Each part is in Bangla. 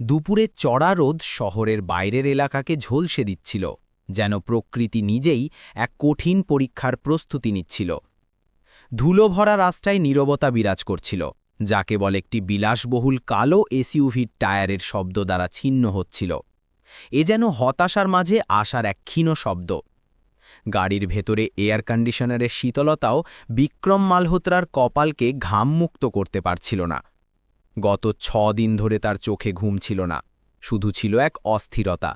দুপুরের চড়া রোদ শহরের বাইরের এলাকাকে ঝলসে দিচ্ছিল, যেন প্রকৃতি নিজেই এক কঠিন পরীক্ষার প্রস্তুতি নিচ্ছিল। ধুলো ভরা রাস্তায় নীরবতা বিরাজ করছিল, যা কেবল একটি বিলাসবহুল কালো এসইউভির টায়ারের শব্দ দ্বারা ছিন্ন হচ্ছিল। এ যেন হতাশার মাঝে আসার এক ক্ষীণ শব্দ। গাড়ির ভেতরে এয়ার কন্ডিশনারের শীতলতাও বিক্রম মালহোত্রার কপালকে ঘামমুক্ত করতে পারছিল না। গত ছ দিন ধরে তার চোখে ঘুম ছিল না, শুধু ছিল এক অস্থিরতা,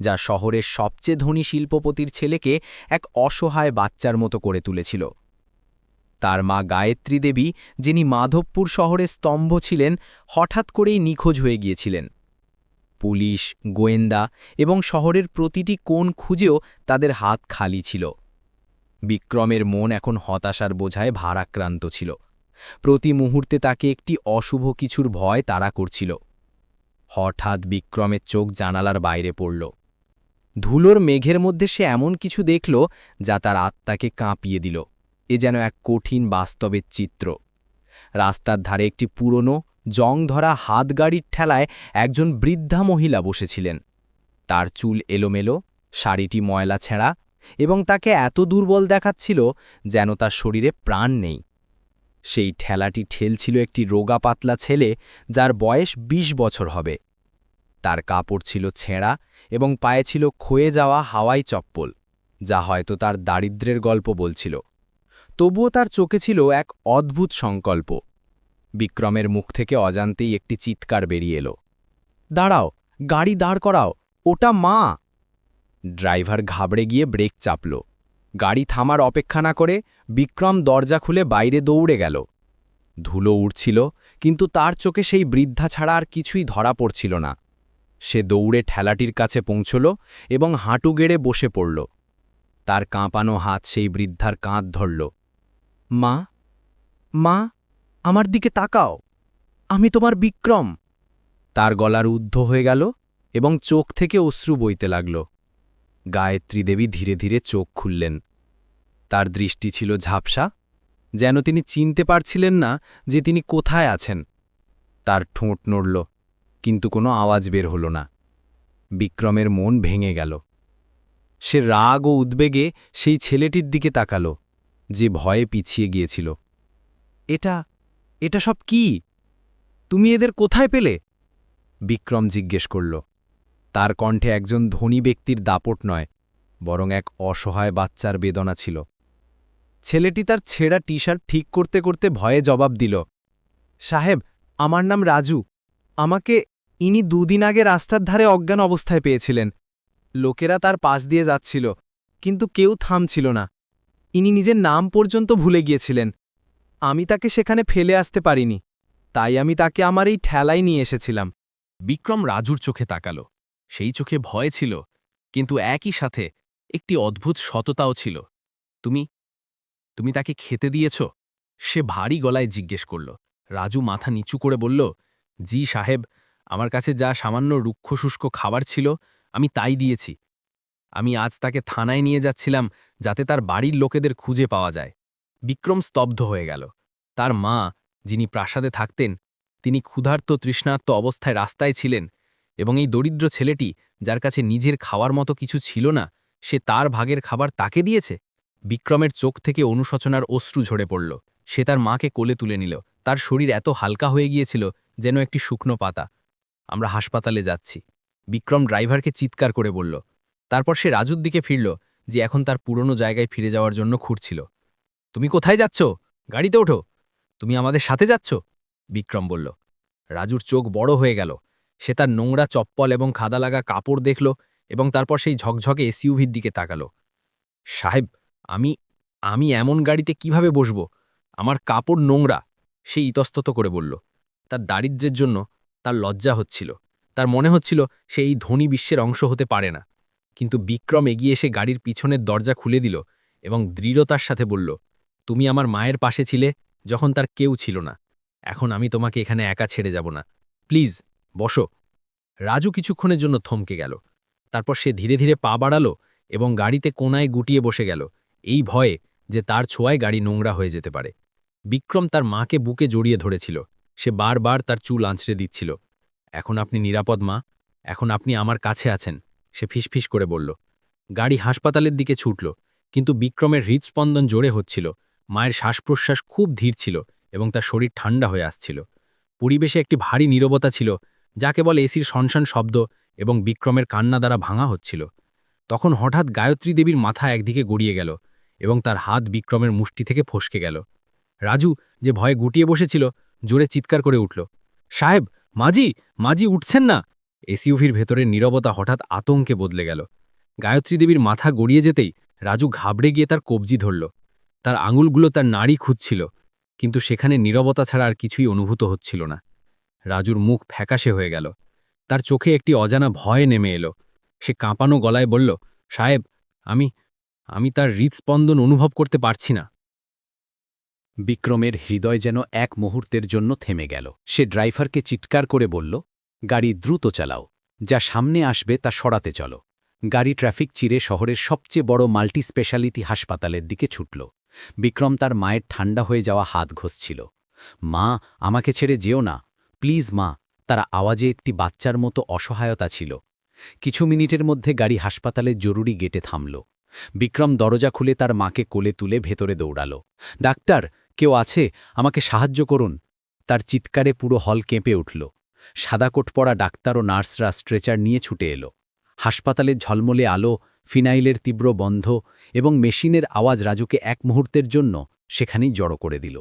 যা শহরের সবচেয়ে ধনী শিল্পপতির ছেলেকে এক অসহায় বাচ্চার মতো করে তুলেছিল। তার মা গায়ত্রী দেবী, যিনি মাধবপুর শহরের স্তম্ভ ছিলেন, হঠাৎ করেই নিখোঁজ হয়ে গিয়েছিলেন। পুলিশ, গোয়েন্দা এবং শহরের প্রতিটি কোণ খুঁজেও তাদের হাত খালি ছিল। বিক্রমের মন এখন হতাশার বোঝায় ভারাক্রান্ত ছিল। প্রতি মুহূর্তে তাকে একটি অশুভ কিছুর ভয় তাড়া করছিল। হঠাৎ বিক্রমের চোখ জানালার বাইরে পড়ল। ধুলোর মেঘের মধ্যে সে এমন কিছু দেখল যা তার আত্মাকে কাঁপিয়ে দিল। এ যেন এক কঠিন বাস্তবের চিত্র। রাস্তার ধারে একটি পুরনো জং ধরা হাতগাড়ির ঠেলায় একজন বৃদ্ধা মহিলা বসেছিলেন। তার চুল এলোমেলো, শাড়িটি ময়লা ছেঁড়া এবং তাকে এত দুর্বল দেখাচ্ছিল যেন তার শরীরে প্রাণ নেই। সেই ঠেলাটি ঠেলছিল একটি রোগা পাতলা ছেলে যার বয়স ২০ বছর হবে। তার কাপড় ছিল ছেঁড়া এবং পায়ে ছিল ক্ষয়ে যাওয়া হাওয়াই চপ্পল, যা হয়তো তার দারিদ্র্যের গল্প বলছিল। তবুও তার চোখে ছিল এক অদ্ভুত সংকল্প। বিক্রমের মুখ থেকে অজান্তেই একটি চিৎকার বেরিয়ে এলো। দাঁড়াও, গাড়ি দাঁড় করাও, ওটা মা! ড্রাইভার ঘাবড়ে গিয়ে ব্রেক চাপল। গাড়ি থামার অপেক্ষা না করে বিক্রম দরজা খুলে বাইরে দৌড়ে গেল। ধুলো উড়ছিল, কিন্তু তার চোখে সেই বৃদ্ধা ছাড়া আর কিছুই ধরা পড়ছিল না। সে দৌড়ে ঠেলাটির কাছে পৌঁছল এবং হাঁটু গেড়ে বসে পড়ল। তার কাঁপানো হাত সেই বৃদ্ধার কাঁধ ধরল। মা মা, আমার দিকে তাকাও। আমি তোমার বিক্রম। তার গলার উদ্ধ হয়ে গেল এবং চোখ থেকে অশ্রু বইতে লাগল। গায়ত্রী দেবী ধীরে ধীরে চোখ খুললেন। তার দৃষ্টি ছিল ঝাপসা, যেন তিনি চিনতে পারছিলেন না যে তিনি কোথায় আছেন। তার ঠোঁট নড়ল, কিন্তু কোনো আওয়াজ বের হল না। বিক্রমের মন ভেঙে গেল। সে রাগ ও উদ্বেগে সেই ছেলেটির দিকে তাকালো, যে ভয়ে পিছিয়ে গিয়েছিল। এটা এটা সব কি? তুমি এদের কোথায় পেলে? বিক্রম জিজ্ঞেস করল। তার কণ্ঠে একজন ধনী ব্যক্তির দাপট নয়, বরং এক অসহায় বাচ্চার বেদনা ছিল। ছেলেটি তার ছেঁড়া টি শার্ট ঠিক করতে করতে ভয়ে জবাব দিল, সাহেব, আমার নাম রাজু। আমাকে ইনি দুদিন আগে রাস্তার ধারে অজ্ঞান অবস্থায় পেয়েছিলেন। লোকেরা তার পাশ দিয়ে যাচ্ছিল, কিন্তু কেউ থামছিল না। ইনি নিজের নাম পর্যন্ত ভুলে গিয়েছিলেন। আমি তাকে সেখানে ফেলে আসতে পারিনি। তাই আমি তাকে আমার এই ঠেলাই নিয়ে এসেছিলাম। বিক্রম রাজুর চোখে তাকাল। সেই চোখে ভয় ছিল, কিন্তু একই সাথে একটি অদ্ভুত সততাও ছিল। তুমি তুমি তাকে খেতে দিয়েছ? সে ভারী গলায় জিজ্ঞেস করল। রাজু মাথা নিচু করে বলল, জি সাহেব, আমার কাছে যা সামান্য রুক্ষ শুষ্ক খাবার ছিল, আমি তাই দিয়েছি। আমি আজ তাকে থানায় নিয়ে যাচ্ছিলাম, যাতে তার বাড়ির লোকেদের খুঁজে পাওয়া যায়। বিক্রম স্তব্ধ হয়ে গেল। তার মা, যিনি প্রাসাদে থাকতেন, তিনি ক্ষুধার্ত তৃষ্ণার্ত অবস্থায় রাস্তায় ছিলেন এবং এই দরিদ্র ছেলেটি, যার কাছে নিজের খাওয়ার মতো কিছু ছিল না, সে তার ভাগের খাবার তাকে দিয়েছে? বিক্রমের চোখ থেকে অনুশোচনার অশ্রু ঝরে পড়ল। সে তার মাকে কোলে তুলে নিল। তার শরীর এত হালকা হয়ে গিয়েছিল যেন একটি শুকনো পাতা। আমরা হাসপাতালে যাচ্ছি। বিক্রম ড্রাইভারকে চিৎকার করে বলল। তারপর সে রাজুর দিকে ফিরল, যে এখন তার পুরনো জায়গায় ফিরে যাওয়ার জন্য খুঁড়ছিল। তুমি কোথায় যাচ্ছ? গাড়িতে ওঠো। তুমি আমাদের সাথে যাচ্ছ? বিক্রম বলল। রাজুর চোখ বড় হয়ে গেল। সে তার নোংরা চপ্পল এবং খাদা লাগা কাপড় দেখল এবং তারপর সেই ঝকঝকে এসইউভির দিকে তাকাল। সাহেব আমি আমি এমন গাড়িতে কীভাবে বসব? আমার কাপড় নোংরা। সে ইতস্তত করে বলল, তার দারিদ্র্যের জন্য তার লজ্জা হচ্ছিল। তার মনে হচ্ছিল সে এই ধনী বিশ্বের অংশ হতে পারে না। কিন্তু বিক্রম এগিয়ে এসে গাড়ির পিছনের দরজা খুলে দিল এবং দৃঢ়তার সাথে বলল, তুমি আমার মায়ের পাশে ছিলে যখন তার কেউ ছিল না। এখন আমি তোমাকে এখানে একা ছেড়ে যাব না। প্লিজ, বসো। রাজু কিছুক্ষণের জন্য থমকে গেল। তারপর সে ধীরে ধীরে পা বাড়ালো এবং গাড়িতে কোনায় গুটিয়ে বসে গেল। এই ভয়ে যে তার ছোঁয়ায় গাড়ি নোংরা হয়ে যেতে পারে। বিক্রম তার মাকে বুকে জড়িয়ে ধরেছিল। সে বারবার তার চুল আঁচড়ে দিচ্ছিল। এখন আপনি নিরাপদ, মা। এখন আপনি আমার কাছে আছেন, সে ফিসফিস করে বলল। গাড়ি হাসপাতালের দিকে ছুটল, কিন্তু বিক্রমের হৃদস্পন্দন জোরে হচ্ছিল। মায়ের শ্বাস প্রশ্বাস খুব ধীর ছিল এবং তার শরীর ঠান্ডা হয়ে আসছিল। পরিবেশে একটি ভারী নীরবতা ছিল যা কেবল এসির সনসন শব্দ এবং বিক্রমের কান্না দ্বারা ভাঙা হচ্ছিল। তখন হঠাৎ গায়ত্রী দেবীর মাথা একদিকে গড়িয়ে গেল। এবং তার হাত বিক্রমের মুষ্টি থেকে ফসকে গেল। রাজু যে ভয়ে গুটিয়ে বসেছিল, জোরে চিৎকার করে উঠল, সাহেব মাজি মাজি উঠছেন না? এসইউভির ভেতরের নীরবতা হঠাৎ আতঙ্কে বদলে গেল। গায়ত্রী দেবীর মাথা গড়িয়ে যেতেই রাজু ঘাবড়ে গিয়ে তার কবজি ধরল। তার আঙুলগুলো তার নাড়ি খুঁজছিল, কিন্তু সেখানে নীরবতা ছাড়া আর কিছুই অনুভূত হচ্ছিল না। রাজুর মুখ ফ্যাকাশে হয়ে গেল। তার চোখে একটি অজানা ভয় নেমে এলো। সে কাঁপানো গলায় বলল, সাহেব, আমি আমি তার হৃদস্পন্দন অনুভব করতে পারছি না। বিক্রমের হৃদয় যেন এক মুহূর্তের জন্য থেমে গেল। সে ড্রাইভারকে চিৎকার করে বলল, গাড়ি দ্রুত চালাও। যা সামনে আসবে তা সরাতে চলো। গাড়ি ট্রাফিক চিরে শহরের সবচেয়ে বড় মাল্টি স্পেশালিটি হাসপাতালের দিকে ছুটল। বিক্রম তার মায়ের ঠান্ডা হয়ে যাওয়া হাত ঘষছিল। মা, আমাকে ছেড়ে যেও না। প্লিজ মা। তার আওয়াজে একটি বাচ্চার মতো অসহায়তা ছিল। কিছু মিনিটের মধ্যে গাড়ি হাসপাতালের জরুরি গেটে থামল। বিক্রম দরজা খুলে তার মাকে কোলে তুলে ভেতরে দৌড়াল। ডাক্তার, কেউ আছে? আমাকে সাহায্য করুন। তার চিৎকারে পুরো হল কেঁপে উঠল। সাদা কোট পরা ডাক্তার ও নার্সরা স্ট্রেচার নিয়ে ছুটে এলো। হাসপাতালের ঝলমলে আলো, ফিনাইলের তীব্র বন্ধ এবং মেশিনের আওয়াজ রাজুকে এক মুহূর্তের জন্য সেখানেই জড়ো করে দিল।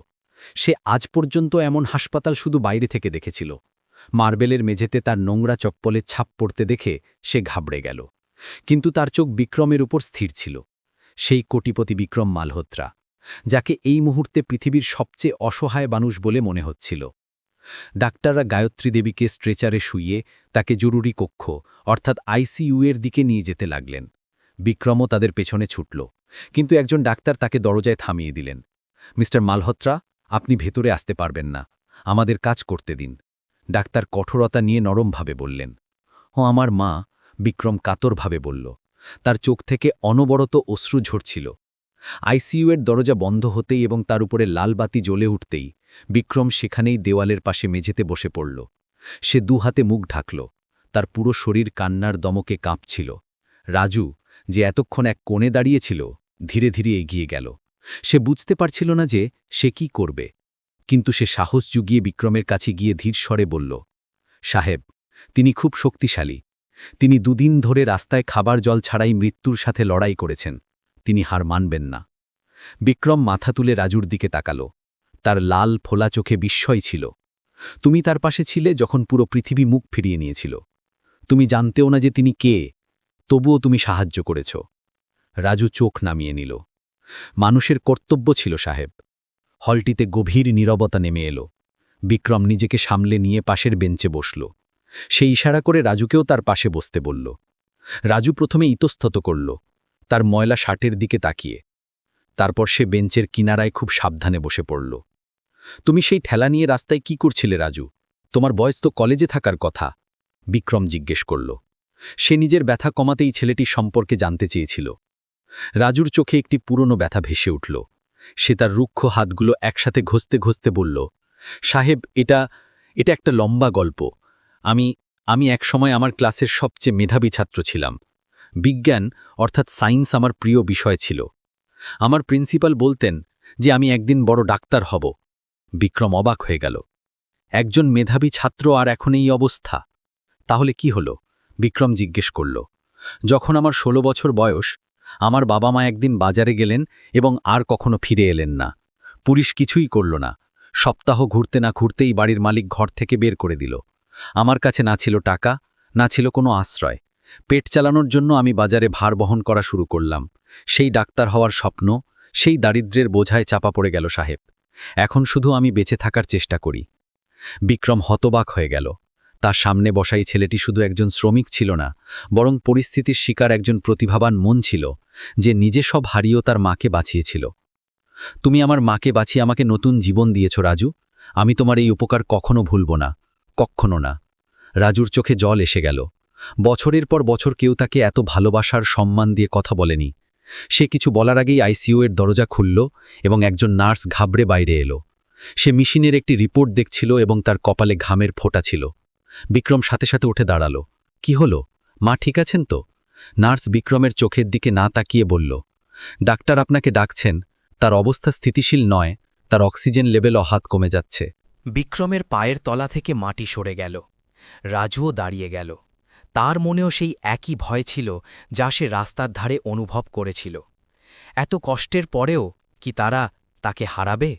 সে আজ পর্যন্ত এমন হাসপাতাল শুধু বাইরে থেকে দেখেছিল। মার্বেলের মেঝেতে তার নোংরা চপ্পলের ছাপ পড়তে দেখে সে ঘাবড়ে গেল। কিন্তু তার চোখ বিক্রমের উপর স্থির ছিল, সেই কোটিপতি বিক্রম মালহোত্রা, যাকে এই মুহূর্তে পৃথিবীর সবচেয়ে অসহায় মানুষ বলে মনে হচ্ছিল। ডাক্তাররা গায়ত্রী দেবীকে স্ট্রেচারে শুইয়ে তাকে জরুরি কক্ষ, অর্থাৎ আইসিইউ এর দিকে নিয়ে যেতে লাগলেন। বিক্রমও তাদের পেছনে ছুটল, কিন্তু একজন ডাক্তার তাকে দরজায় থামিয়ে দিলেন। মিস্টার মালহোত্রা, আপনি ভেতরে আসতে পারবেন না, আমাদের কাজ করতে দিন। ডাক্তার কঠোরতা নিয়ে নরমভাবে বললেন, ও আমার মা বিক্রম কাতরভাবে বলল, তার চোখ থেকে অনবরত অশ্রু ঝরছিল। আইসিইউ এর দরজা বন্ধ হতেই এবং তার উপরে লাল বাতি জ্বলে উঠতেই বিক্রম সেখানেই দেওয়ালের পাশে মেঝেতে বসে পড়ল। সে দু হাতে মুখ ঢাকল, তার পুরো শরীর কান্নার দমকে কাঁপছিল। রাজু, যে এতক্ষণ এক কোণে দাঁড়িয়েছিল, ধীরে ধীরে এগিয়ে গেল। সে বুঝতে পারছিল না যে সে কি করবে। কিন্তু সে সাহস জুগিয়ে বিক্রমের কাছে গিয়ে ধীর স্বরে বলল, সাহেব, তিনি খুব শক্তিশালী। তিনি দুদিন ধরে রাস্তায় খাবার জল ছাড়াই মৃত্যুর সাথে লড়াই করেছেন। তিনি হার মানবেন না। বিক্রম মাথা তুলে রাজুর দিকে তাকাল। তার লাল, ফোলা চোখে বিস্ময় ছিল। তুমি তার পাশে ছিলে যখন পুরো পৃথিবী মুখ ফিরিয়ে নিয়েছিল। তুমি জানতেও না যে তিনি কে, তবুও তুমি সাহায্য করেছ। রাজু চোখ নামিয়ে নিল। মানুষের কর্তব্য ছিল সাহেব। হলটিতে গভীর নীরবতা নেমে এলো। বিক্রম নিজেকে সামলে নিয়ে পাশের বেঞ্চে বসল। সে ইশারা করে রাজুকেও তার পাশে বসতে বলল। রাজু প্রথমে ইতস্তত করল, তার ময়লা শার্টের দিকে তাকিয়ে। তারপর সে বেঞ্চের কিনারায় খুব সাবধানে বসে পড়ল। তুমি সেই ঠেলা নিয়ে রাস্তায় কি করছিলে রাজু? তোমার বয়স তো কলেজে থাকার কথা, বিক্রম জিজ্ঞেস করল। সে নিজের ব্যথা কমাতেই ছেলেটির সম্পর্কে জানতে চেয়েছিল। রাজুর চোখে একটি পুরনো ব্যথা ভেসে উঠল। সে তার রুক্ষ হাতগুলো একসাথে ঘষতে ঘষতে বলল, সাহেব, এটা এটা একটা লম্বা গল্প। আমি আমি একসময় আমার ক্লাসের সবচেয়ে মেধাবী ছাত্র ছিলাম। বিজ্ঞান, অর্থাৎ সায়েন্স আমার প্রিয় বিষয় ছিল। আমার প্রিন্সিপাল বলতেন যে আমি একদিন বড় ডাক্তার হব। বিক্রম অবাক হয়ে গেল। একজন মেধাবী ছাত্র আর এখন এই অবস্থা। তাহলে কি হলো? বিক্রম জিজ্ঞেস করল। যখন আমার ষোলো বছর বয়স, আমার বাবা মা একদিন বাজারে গেলেন এবং আর কখনো ফিরে এলেন না। পুলিশ কিছুই করল না। সপ্তাহ ঘুরতে না ঘুরতেই বাড়ির মালিক ঘর থেকে বের করে দিল। আমার কাছে না ছিল টাকা, না ছিল কোনো আশ্রয়। পেট চালানোর জন্য আমি বাজারে ভার বহন করা শুরু করলাম। সেই ডাক্তার হওয়ার স্বপ্ন, সেই দারিদ্র্যের বোঝায় চাপা পড়ে গেল সাহেব। এখন শুধু আমি বেঁচে থাকার চেষ্টা করি। বিক্রম হতবাক হয়ে গেল। তার সামনে বসাই ছেলেটি শুধু একজন শ্রমিক ছিল না, বরং পরিস্থিতির শিকার একজন প্রতিভাবান মন ছিল, যে নিজে সব হারিয়েও তার মাকে বাঁচিয়েছিল। তুমি আমার মাকে বাঁচিয়ে আমাকে নতুন জীবন দিয়েছ, রাজু। আমি তোমার এই উপকার কখনো ভুলব না। কখনো না। রাজুর চোখে জল এসে গেল। বছরের পর বছর কেউ তাকে এত ভালোবাসার সম্মান দিয়ে কথা বলেনি। সে কিছু বলার আগেই আইসিইউ এর দরজা খুলল এবং একজন নার্স ঘাবড়ে বাইরে এলো। সে মেশিনের একটি রিপোর্ট দেখছিল এবং তার কপালে ঘামের ফোঁটা ছিল। বিক্রম সাথে সাথে উঠে দাঁড়াল। কি হলো? মা ঠিক আছেন তো? নার্স বিক্রমের চোখের দিকে না তাকিয়ে বলল, ডাক্তার আপনাকে ডাকছেন। তার অবস্থা স্থিতিশীল নয়। তার অক্সিজেন লেভেল অহাত কমে যাচ্ছে। বিক্রমের পায়ের তলা থেকে মাটি সরে গেল। রাজুও দাঁড়িয়ে গেল। তার মনেও সেই একই ভয় ছিল যা সে রাস্তার ধারে অনুভব করেছিল। এত কষ্টের পরেও কি তারা তাকে হারাবে?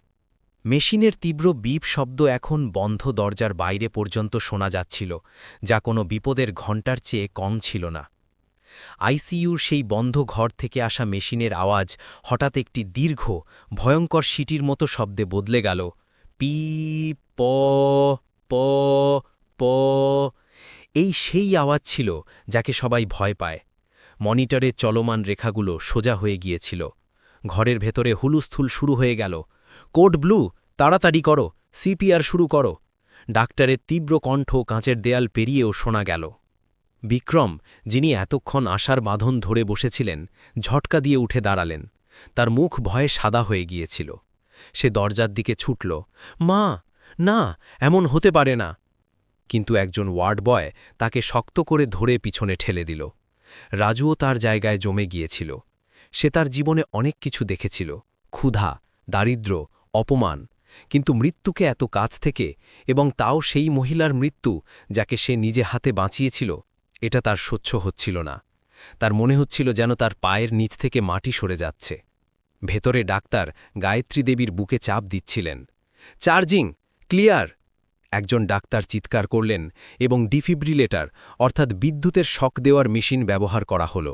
মেশিনের তীব্র বিপ শব্দ এখন বন্ধ দরজার বাইরে পর্যন্ত শোনা যাচ্ছিল, যা কোনো বিপদের ঘণ্টার চেয়ে কম ছিল না। আইসিইউর সেই বন্ধ ঘর থেকে আসা মেশিনের আওয়াজ হঠাৎ একটি দীর্ঘ, ভয়ঙ্কর সিটির মতো শব্দে বদলে গেল পি, প প প। এই সেই আওয়াজ ছিল যাকে সবাই ভয় পায়। মনিটরে চলমান রেখাগুলো সোজা হয়ে গিয়েছিল। ঘরের ভেতরে হুলুস্থুল শুরু হয়ে গেল। কোড ব্লু, তাড়াতাড়ি করো, সিপিআর শুরু করো। ডাক্তারের তীব্র কণ্ঠ কাঁচের দেয়াল পেরিয়েও শোনা গেল। বিক্রম, যিনি এতক্ষণ আশার বাঁধন ধরে বসেছিলেন, ঝটকা দিয়ে উঠে দাঁড়ালেন। তার মুখ ভয়ে সাদা হয়ে গিয়েছিল। সে দরজার দিকে ছুটল। মা, না, এমন হতে পারে না। কিন্তু একজন ওয়ার্ড বয় তাকে শক্ত করে ধরে পিছনে ঠেলে দিল। রাজুও তার জায়গায় জমে গিয়েছিল। সে তার জীবনে অনেক কিছু দেখেছিল। ক্ষুধা, দারিদ্র, অপমান। কিন্তু মৃত্যুকে এত কাছ থেকে এবং তাও সেই মহিলার মৃত্যু যাকে সে নিজে হাতে বাঁচিয়েছিল, এটা তার সহ্য হচ্ছিল না। তার মনে হচ্ছিল যেন তার পায়ের নিচ থেকে মাটি সরে যাচ্ছে। ভেতরে ডাক্তার গায়ত্রী দেবীর বুকে চাপ দিচ্ছিলেন। Charging, clear! একজন ডাক্তার চিৎকার করলেন এবং ডিফিব্রিলেটার, অর্থাৎ বিদ্যুতের শক দেওয়ার মেশিন ব্যবহার করা হল।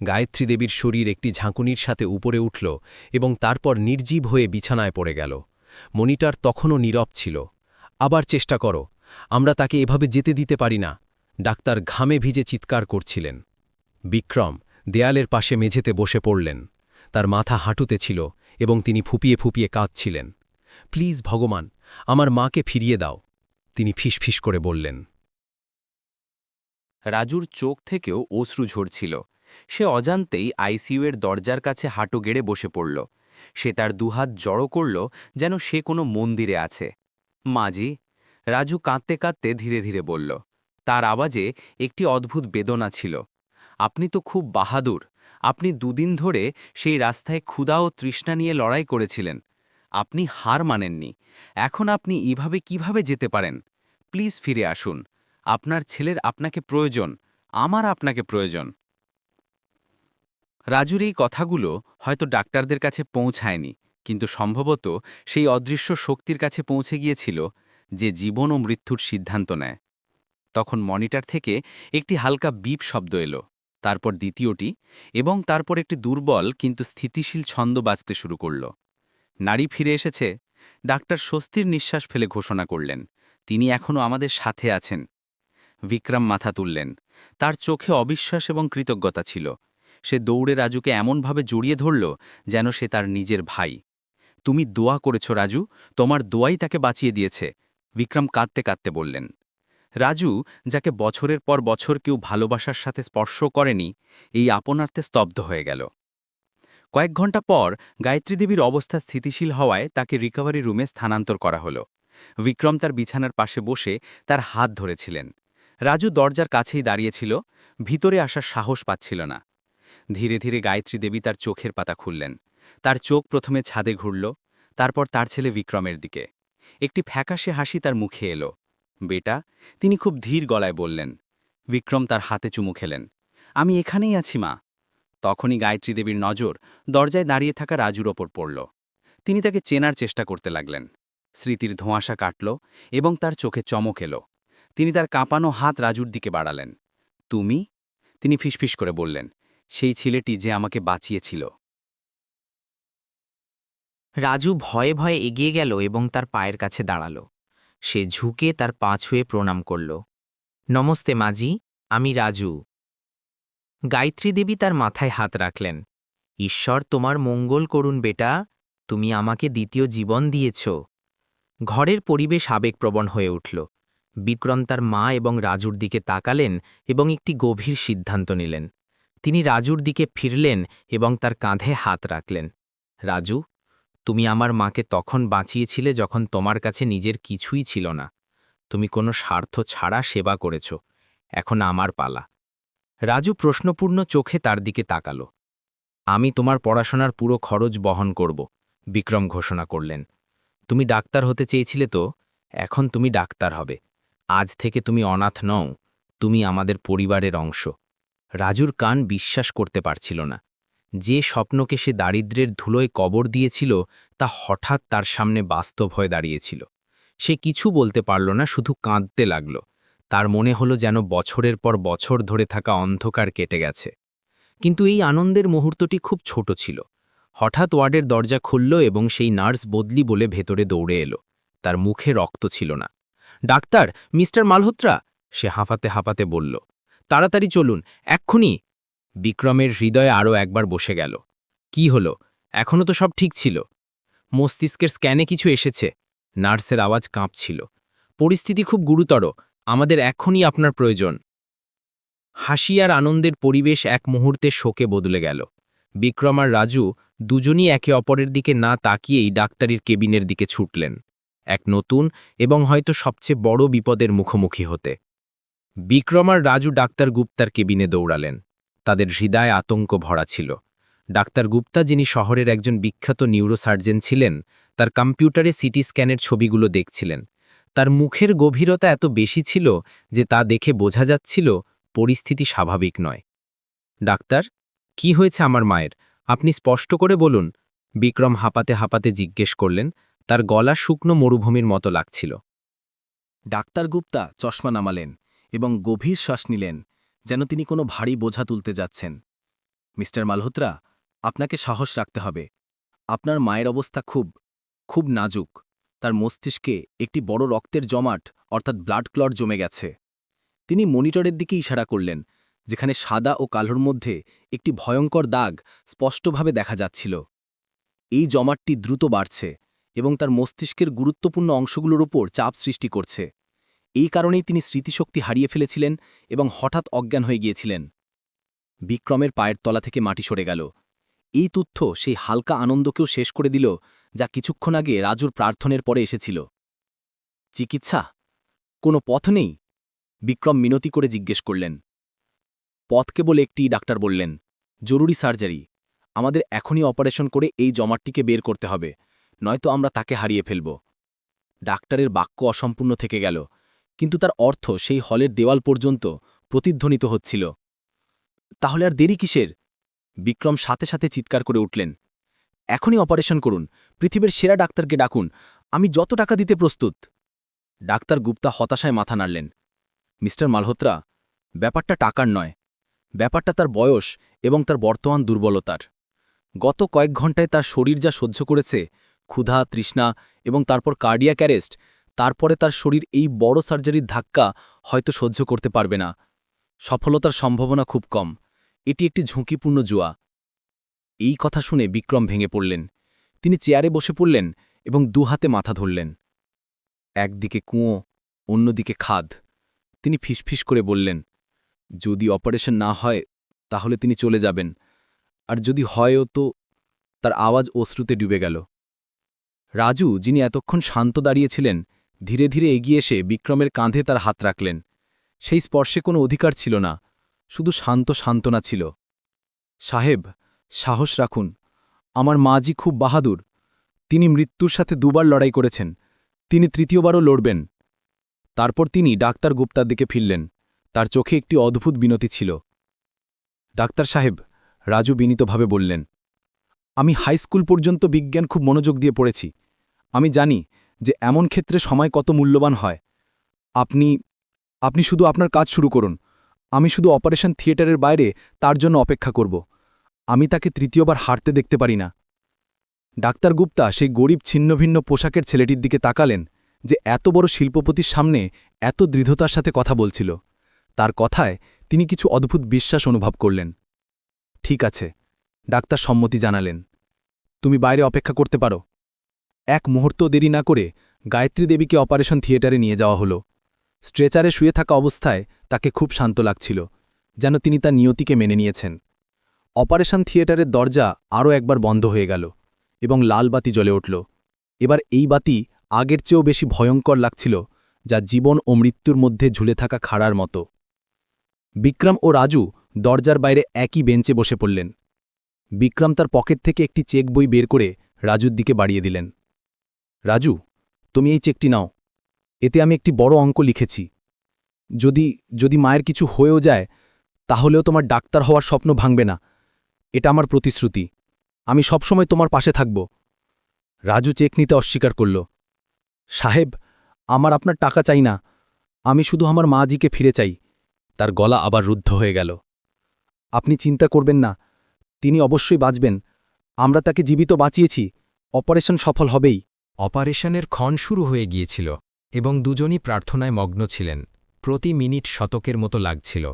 গায়ত্রী দেবীর শরীর একটি ঝাঁকুনির সাথে উপরে উঠল এবং তারপর নির্জীব হয়ে বিছানায় পড়ে গেল। মনিটার তখনও নীরব ছিল। আবার চেষ্টা করো, আমরা তাকে এভাবে যেতে দিতে পারি না। ডাক্তার ঘামে ভিজে চিৎকার করছিলেন। বিক্রম, দেয়ালের পাশে মেঝেতে বসে পড়লেন। তার মাথা হাঁটুতে ছিল এবং তিনি ফুপিয়ে ফুপিয়ে কাঁদছিলেন। প্লিজ ভগবান, আমার মাকে ফিরিয়ে দাও, তিনি ফিসফিস করে বললেন। রাজুর চোখ থেকেও অশ্রু ঝরছিল। সে অজান্তেই আইসিইউয়ের দরজার কাছে হাঁটু গেড়ে বসে পড়ল। সে তার দুহাত জড়ো করল যেন সে কোনো মন্দিরে আছে। মাজি রাজু কাঁদতে কাঁদতে ধীরে ধীরে বলল। তার আওয়াজে একটি অদ্ভুত বেদনা ছিল। আপনি তো খুব বাহাদুর আপনি দুদিন ধরে সেই রাস্তায় ক্ষুধা ও তৃষ্ণা নিয়ে লড়াই করেছিলেন। আপনি হার মানেননি। এখন আপনি এভাবে কীভাবে যেতে পারেন? প্লিজ ফিরে আসুন। আপনার ছেলের আপনাকে প্রয়োজন। আমার আপনাকে প্রয়োজন। রাজুর এই কথাগুলো হয়তো ডাক্তারদের কাছে পৌঁছায়নি, কিন্তু সম্ভবত সেই অদৃশ্য শক্তির কাছে পৌঁছে গিয়েছিল যে জীবন ও মৃত্যুর সিদ্ধান্ত নেয়। তখন মনিটর থেকে একটি হালকা বিপ শব্দ এলো। তারপর দ্বিতীয়টি এবং তারপর একটি দুর্বল কিন্তু স্থিতিশীল ছন্দ বাজতে শুরু করল। নারী ফিরে এসেছে। ডাক্তার স্বস্তির নিঃশ্বাস ফেলে ঘোষণা করলেন, তিনি এখনও আমাদের সাথে আছেন। বিক্রম মাথা তুললেন। তার চোখে অবিশ্বাস এবং কৃতজ্ঞতা ছিল। সে দৌড়ে রাজুকে এমনভাবে জড়িয়ে ধরল যেন সে তার নিজের ভাই। তুমি দোয়া করেছ রাজু, তোমার দোয়াই তাকে বাঁচিয়ে দিয়েছে। বিক্রম কাঁদতে কাঁদতে বললেন। রাজু, যাকে বছরের পর বছর কেউ ভালোবাসার সাথে স্পর্শ করেনি, এই আপনার্থে স্তব্ধ হয়ে গেল। কয়েক ঘণ্টা পর গায়ত্রী দেবীর অবস্থা স্থিতিশীল হওয়ায় তাকে রিকভারি রুমে স্থানান্তর করা হলো। বিক্রম তার বিছানার পাশে বসে তার হাত ধরেছিলেন। রাজু দরজার কাছেই দাঁড়িয়েছিল, ভিতরে আসার সাহস পাচ্ছিল না। ধীরে ধীরে গায়ত্রী দেবী তার চোখের পাতা খুললেন। তার চোখ প্রথমে ছাদে ঘুরল, তারপর তার ছেলে বিক্রমের দিকে। একটি ফ্যাকাশে হাসি তার মুখে এলো। বেটা, তিনি খুব ধীর গলায় বললেন, বিক্রম তার হাতে চুমু খেলেন। আমি এখানেই আছি, মা। তখনই গায়ত্রী দেবীর নজর দরজায় দাঁড়িয়ে থাকা রাজুর ওপর পড়ল। তিনি তাকে চেনার চেষ্টা করতে লাগলেন। স্মৃতির ধোঁয়াশা কাটল এবং তার চোখে চমক এলো। তিনি তার কাঁপানো হাত রাজুর দিকে বাড়ালেন। তুমি? তিনি ফিসফিস করে বললেন, সেই ছেলেটি যে আমাকে বাঁচিয়েছিল। রাজু ভয়ে ভয়ে এগিয়ে গেল এবং তার পায়ের কাছে দাঁড়াল। সে ঝুঁকে তার পা ছুঁয়ে প্রণাম করল। নমস্তে মাজি, আমি রাজু। গায়ত্রী দেবী তার মাথায় হাত রাখলেন। ঈশ্বর, তোমার মঙ্গল করুন বেটা, তুমি আমাকে দ্বিতীয় জীবন দিয়েছ। ঘরের পরিবেশ আবেগপ্রবণ হয়ে উঠল। বিক্রম তার মা এবং রাজুর দিকে তাকালেন এবং একটি গভীর সিদ্ধান্ত নিলেন। তিনি রাজুর দিকে ফিরলেন এবং তার কাঁধে হাত রাখলেন। রাজু তুমি আমার মাকে তখন বাঁচিয়েছিলে যখন তোমার কাছে নিজের কিছুই ছিল না। তুমি কোনো স্বার্থ ছাড়া সেবা করেছ। এখন আমার পালা। রাজু প্রশ্নপূর্ণ চোখে তার দিকে তাকালো। আমি তোমার পড়াশোনার পুরো খরচ বহন করব, বিক্রম ঘোষণা করলেন। তুমি ডাক্তার হতে চেয়েছিলে তো, এখন তুমি ডাক্তার হবে। আজ থেকে তুমি অনাথ নও, তুমি আমাদের পরিবারের অংশ। রাজুর কান বিশ্বাস করতে পারছিল না। যে স্বপ্নকে সে দারিদ্র্যের ধুলোয় কবর দিয়েছিল, তা হঠাৎ তার সামনে বাস্তব হয়ে দাঁড়িয়েছিল। সে কিছু বলতে পারল না, শুধু কাঁদতে লাগল। তার মনে হলো যেন বছরের পর বছর ধরে থাকা অন্ধকার কেটে গেছে। কিন্তু এই আনন্দের মুহূর্তটি খুব ছোট ছিল। হঠাৎ ওয়ার্ডের দরজা খুলল এবং সেই নার্স বদলি বলে ভেতরে দৌড়ে এলো। তার মুখে রক্ত ছিল না। Doctor, mister Malhotra? সে হাঁফাতে হাঁপাতে বলল। তাড়াতাড়ি চলুন, এক্ষুনি। বিক্রমের হৃদয়ে আরও একবার বসে গেল। কি হলো? এখনও তো সব ঠিক ছিল। মস্তিষ্কের স্ক্যানে কিছু এসেছে। নার্সের আওয়াজ কাঁপছিল। পরিস্থিতি খুব গুরুতর। আমাদের এখনই আপনার প্রয়োজন। হাসি আর আনন্দের পরিবেশ এক মুহূর্তে শোকে বদলে গেল। বিক্রম আর রাজু দুজনই একে অপরের দিকে না তাকিয়েই ডাক্তারির কেবিনের দিকে ছুটলেন। এক নতুন এবং হয়তো সবচেয়ে বড় বিপদের মুখোমুখি হতে। বিক্রম আর রাজু ডাক্তার গুপ্তার কেবিনে দৌড়ালেন। তাদের হৃদয় আতঙ্ক ভরা ছিল। ডাক্তার গুপ্তা, যিনি শহরের একজন বিখ্যাত নিউরোসার্জন ছিলেন, তার কম্পিউটারে সিটি স্ক্যানের ছবিগুলো দেখছিলেন। তার মুখের গভীরতা এত বেশি ছিল যে তা দেখে বোঝা যাচ্ছিল পরিস্থিতি স্বাভাবিক নয়। ডাক্তার, কি হয়েছে আমার মায়ের? আপনি স্পষ্ট করে বলুন। বিক্রম হাঁপাতে হাঁপাতে জিজ্ঞেস করলেন। তার গলা শুকনো মরুভূমির মতো লাগছিল। ডাক্তার গুপ্তা চশমা নামালেন এবং গভীর শ্বাস নিলেন। যেন তিনি কোনো ভারী বোঝা তুলতে যাচ্ছেন। মিস্টার মালহোত্রা, আপনাকে সাহস রাখতে হবে। আপনার মায়ের অবস্থা খুব খুব নাজুক। তার মস্তিষ্কে একটি বড় রক্তের জমাট, অর্থাৎ ব্লাড ক্লট জমে গেছে। তিনি মনিটরের দিকে ইশারা করলেন, যেখানে সাদা ও কালোর মধ্যে একটি ভয়ঙ্কর দাগ স্পষ্টভাবে দেখা যাচ্ছিল। এই জমাটটি দ্রুত বাড়ছে এবং তার মস্তিষ্কের গুরুত্বপূর্ণ অংশগুলোর উপর চাপ সৃষ্টি করছে। এই কারণেই তিনি স্মৃতিশক্তি হারিয়ে ফেলেছিলেন এবং হঠাৎ অজ্ঞান হয়ে গিয়েছিলেন। বিক্রমের পায়ের তলা থেকে মাটি সরে গেল। এই তথ্য সেই হালকা আনন্দকেও শেষ করে দিল, যা কিছুক্ষণ আগে রাজুর প্রার্থনের পরে এসেছিল। চিকিৎসা? কোনো পথ নেই? বিক্রম মিনতি করে জিজ্ঞেস করলেন। পথ কেবল একটি, ডাক্তার বললেন। জরুরি সার্জারি। আমাদের এখনই অপারেশন করে এই জমাটটিকে বের করতে হবে, নয়তো আমরা তাকে হারিয়ে ফেলব। ডাক্তারের বাক্য অসম্পূর্ণ থেকে গেল। কিন্তু তার অর্থ সেই হলের দেওয়াল পর্যন্ত প্রতিধ্বনিত হচ্ছিল। তাহলে আর দেরি কিসের? বিক্রম সাথে সাথে চিৎকার করে উঠলেন, এখনই অপারেশন করুন, পৃথিবীর সেরা ডাক্তারকে ডাকুন, আমি যত টাকা দিতে প্রস্তুত। ডাক্তার গুপ্তা হতাশায় মাথা নাড়লেন, মিস্টার মালহোত্রা, ব্যাপারটা টাকার নয়, ব্যাপারটা তার বয়স এবং তার বর্তমান দুর্বলতার। গত কয়েক ঘন্টায় তার শরীর যা সহ্য করেছে, ক্ষুধা, তৃষ্ণা এবং তারপর কার্ডিয়াক অ্যারেস্ট তারপরে তার শরীর এই বড় সার্জারির ধাক্কা হয়তো সহ্য করতে পারবে না। সফলতার সম্ভাবনা খুব কম। এটি একটি ঝুঁকিপূর্ণ জুয়া। এই কথা শুনে বিক্রম ভেঙে পড়লেন। তিনি চেয়ারে বসে পড়লেন এবং দুহাতে মাথা ধরলেন। একদিকে কুঁয়ো, অন্যদিকে খাদ। তিনি ফিসফিস করে বললেন, যদি অপারেশন না হয়, তাহলে তিনি চলে যাবেন। আর যদি হয়ও তো, তার আওয়াজ অশ্রুতে ডুবে গেল। রাজু, যিনি এতক্ষণ শান্ত দাঁড়িয়েছিলেন ধীরে ধীরে এগিয়ে এসে বিক্রমের কাঁধে তার হাত রাখলেন। সেই স্পর্শে কোনো অধিকার ছিল না, শুধু শান্ত সান্ত্বনা ছিল। সাহেব, সাহস রাখুন। আমার মাজি খুব বাহাদুর। তিনি মৃত্যুর সাথে দুবার লড়াই করেছেন। তিনি তৃতীয়বারও লড়বেন। তারপর তিনি ডাক্তার গুপ্তার দিকে ফিরলেন। তার চোখে একটি অদ্ভুত বিনতি ছিল। ডাক্তার সাহেব, রাজু বিনীতভাবে বললেন, আমি হাই স্কুল পর্যন্ত বিজ্ঞান খুব মনোযোগ দিয়ে পড়েছি। আমি জানি যে এমন ক্ষেত্রে সময় কত মূল্যবান হয়। আপনি আপনি শুধু আপনার কাজ শুরু করুন। আমি শুধু অপারেশন থিয়েটারের বাইরে তার জন্য অপেক্ষা করব। আমি তাকে তৃতীয়বার হারতে দেখতে পারি না। ডাক্তার গুপ্তা সেই গরিব ছিন্নভিন্ন পোশাকের ছেলেটির দিকে তাকালেন যে এত বড় শিল্পপতির সামনে এত দৃঢ়তার সাথে কথা বলছিল। তার কথায় তিনি কিছু অদ্ভুত বিশ্বাস অনুভব করলেন। ঠিক আছে, ডাক্তার সম্মতি জানালেন। তুমি বাইরে অপেক্ষা করতে পারো। এক মুহূর্ত দেরি না করে গায়ত্রী দেবীকে অপারেশন থিয়েটারে নিয়ে যাওয়া হলো। স্ট্রেচারে শুয়ে থাকা অবস্থায় তাকে খুব শান্ত লাগছিল, যেন তিনি তার নিয়তিকে মেনে নিয়েছেন। অপারেশন থিয়েটারের দরজা আরও একবার বন্ধ হয়ে গেল এবং লাল বাতি জ্বলে উঠল। এবার এই বাতি আগের চেয়েও বেশি ভয়ঙ্কর লাগছিল, যা জীবন ও মৃত্যুর মধ্যে ঝুলে থাকা খাড়ার মতো। বিক্রম ও রাজু দরজার বাইরে একই বেঞ্চে বসে পড়লেন। বিক্রম তার পকেট থেকে একটি চেক বই বের করে রাজুর দিকে বাড়িয়ে দিলেন। রাজু, তুমি এই চেকটি নাও। এতে আমি একটি বড় অঙ্ক লিখেছি। যদি যদি মায়ের কিছু হয়েও যায়, তাহলেও তোমার ডাক্তার হওয়ার স্বপ্ন ভাঙবে না। এটা আমার প্রতিশ্রুতি। আমি সবসময় তোমার পাশে থাকব। রাজু চেক নিতে অস্বীকার করল। সাহেব, আমার আপনার টাকা চাই না। আমি শুধু আমার মাজিকে ফিরে চাই। তার গলা আবার রুদ্ধ হয়ে গেল। আপনি চিন্তা করবেন না। তিনি অবশ্যই বাঁচবেন। আমরা তাকে জীবিত বাঁচিয়েছি। অপারেশন সফল হবেই। অপারেশনের ক্ষণ শুরু হয়ে গিয়েছিল, এবং দুজনই প্রার্থনায় মগ্ন ছিলেন, প্রতি মিনিট শতকের মতো লাগছিল।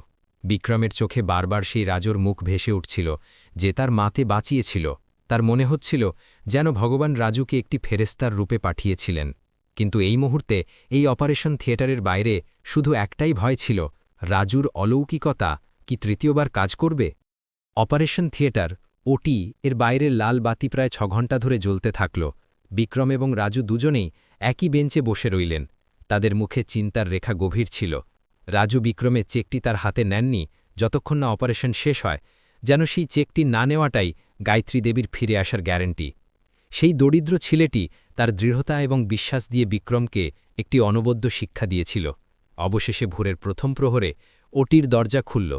বিক্রমের চোখে বারবার সেই রাজর মুখ ভেসে উঠছিল, যে তার মাতে বাঁচিয়েছিল, তার মনে হচ্ছিল যেন ভগবান রাজুকে একটি ফেরেস্তার রূপে পাঠিয়েছিলেন। কিন্তু এই মুহূর্তে এই অপারেশন থিয়েটারের বাইরে শুধু একটাই ভয় ছিল, রাজুর অলৌকিকতা কি তৃতীয়বার কাজ করবে? অপারেশন থিয়েটার, ওটি, এর বাইরের লাল বাতি প্রায় ছ ঘণ্টা ধরে জ্বলতে থাকল বিক্রম এবং রাজু দুজনেই একই বেঞ্চে বসে রইলেন। তাদের মুখে চিন্তার রেখা গভীর ছিল। রাজু বিক্রমের চেকটি তার হাতে নেননি, যতক্ষণ না অপারেশন শেষ হয়, যেন সেই চেকটি না নেওয়াটাই গায়ত্রী দেবীর ফিরে আসার গ্যারেন্টি। সেই দরিদ্র ছেলেটি তার দৃঢ়তা এবং বিশ্বাস দিয়ে বিক্রমকে একটি অনবদ্য শিক্ষা দিয়েছিল। অবশেষে ভোরের প্রথম প্রহরে ওটির দরজা খুলল।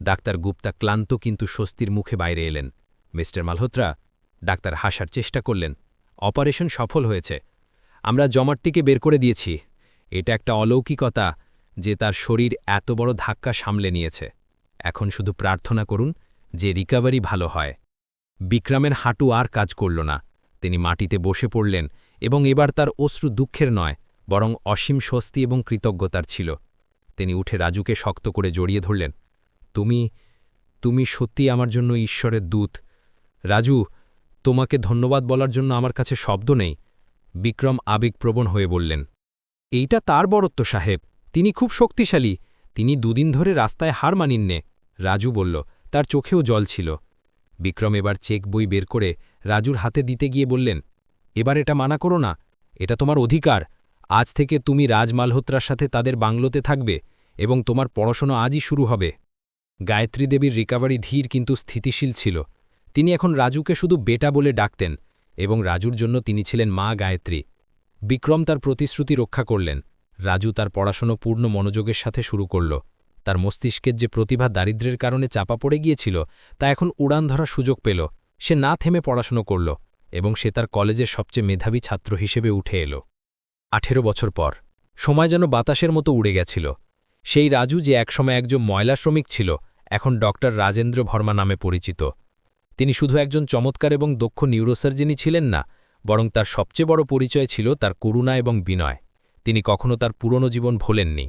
ডাক্তার গুপ্তা ক্লান্ত কিন্তু স্বস্তির মুখে বাইরে এলেন। মিস্টার মালহোত্রা, ডাক্তার হাসার চেষ্টা করলেন। অপারেশন সফল হয়েছে। আমরা জমাটটিকে বের করে দিয়েছি। এটা একটা অলৌকিকতা যে তার শরীর এত বড় ধাক্কা সামলে নিয়েছে। এখন শুধু প্রার্থনা করুন যে রিকাভারি ভালো হয়। বিক্রমের হাঁটু আর কাজ করল না। তিনি মাটিতে বসে পড়লেন এবং এবার তার অশ্রু দুঃখের নয়, বরং অসীম স্বস্তি এবং কৃতজ্ঞতার ছিল। তিনি উঠে রাজুকে শক্ত করে জড়িয়ে ধরলেন, তুমি তুমি সত্যি আমার জন্য ঈশ্বরের দূত। রাজু তোমাকে ধন্যবাদ বলার জন্য আমার কাছে শব্দ নেই। বিক্রম আবেগপ্রবণ হয়ে বললেন, এইটা তার বড়ত্ব সাহেব। তিনি খুব শক্তিশালী। তিনি দুদিন ধরে রাস্তায় হার মানিননে রাজু বলল, তার চোখেও জল ছিল। বিক্রম এবার চেক বই বের করে রাজুর হাতে দিতে গিয়ে বললেন, এবার এটা মানা করো না। এটা তোমার অধিকার। আজ থেকে তুমি রাজ মালহোত্রার সাথে তাদের বাংলোতে থাকবে এবং তোমার পড়াশোনা আজই শুরু হবে। গায়ত্রী দেবীর রিকাভারি ধীর কিন্তু স্থিতিশীল ছিল। তিনি এখন রাজুকে শুধু বেটা বলে ডাকতেন এবং রাজুর জন্য তিনি ছিলেন মা গায়ত্রী। বিক্রম তার প্রতিশ্রুতি রক্ষা করলেন। রাজু তার পড়াশোনা পূর্ণ মনোযোগের সাথে শুরু করল। তার মস্তিষ্কের যে প্রতিভা দারিদ্র্যের কারণে চাপা পড়ে গিয়েছিল, তা এখন উড়ান ধরার সুযোগ পেল। সে না থেমে পড়াশুনো করল এবং সে তার কলেজের সবচেয়ে মেধাবী ছাত্র হিসেবে উঠে এলো। আঠেরো বছর পর, সময় যেন বাতাসের মতো উড়ে গেছিল। সেই রাজু যে একসময় একজন ময়লা শ্রমিক ছিল, এখন ডক্টর রাজেন্দ্র ভর্মা নামে পরিচিত। তিনি শুধু একজন চমৎকার এবং দক্ষ নিউরোসার্জেনই ছিলেন না, বরং তার সবচেয়ে বড় পরিচয় ছিল তার করুণা এবং বিনয়। তিনি কখনো তার পুরনো জীবন ভোলেননি।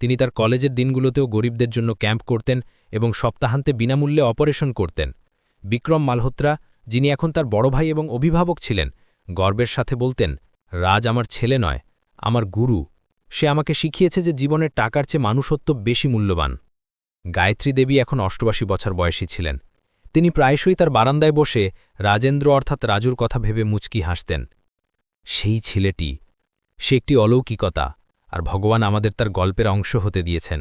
তিনি তার কলেজের দিনগুলোতেও গরিবদের জন্য ক্যাম্প করতেন এবং সপ্তাহান্তে বিনামূল্যে অপারেশন করতেন। বিক্রম মালহোত্রা, যিনি এখন তার বড় ভাই এবং অভিভাবক ছিলেন, গর্বের সাথে বলতেন, রাজ আমার ছেলে নয়, আমার গুরু। সে আমাকে শিখিয়েছে যে জীবনের টাকার চেয়ে মানুষত্ব বেশি মূল্যবান। গায়ত্রী দেবী এখন অষ্টবাসী বছর বয়সী ছিলেন। তিনি প্রায়শই তার বারান্দায় বসে রাজেন্দ্র অর্থাৎ রাজুর কথা ভেবে মুচকি হাসতেন। সেই ছেলেটি, সে একটি অলৌকিকতা, আর ভগবান আমাদের তার গল্পের অংশ হতে দিয়েছেন।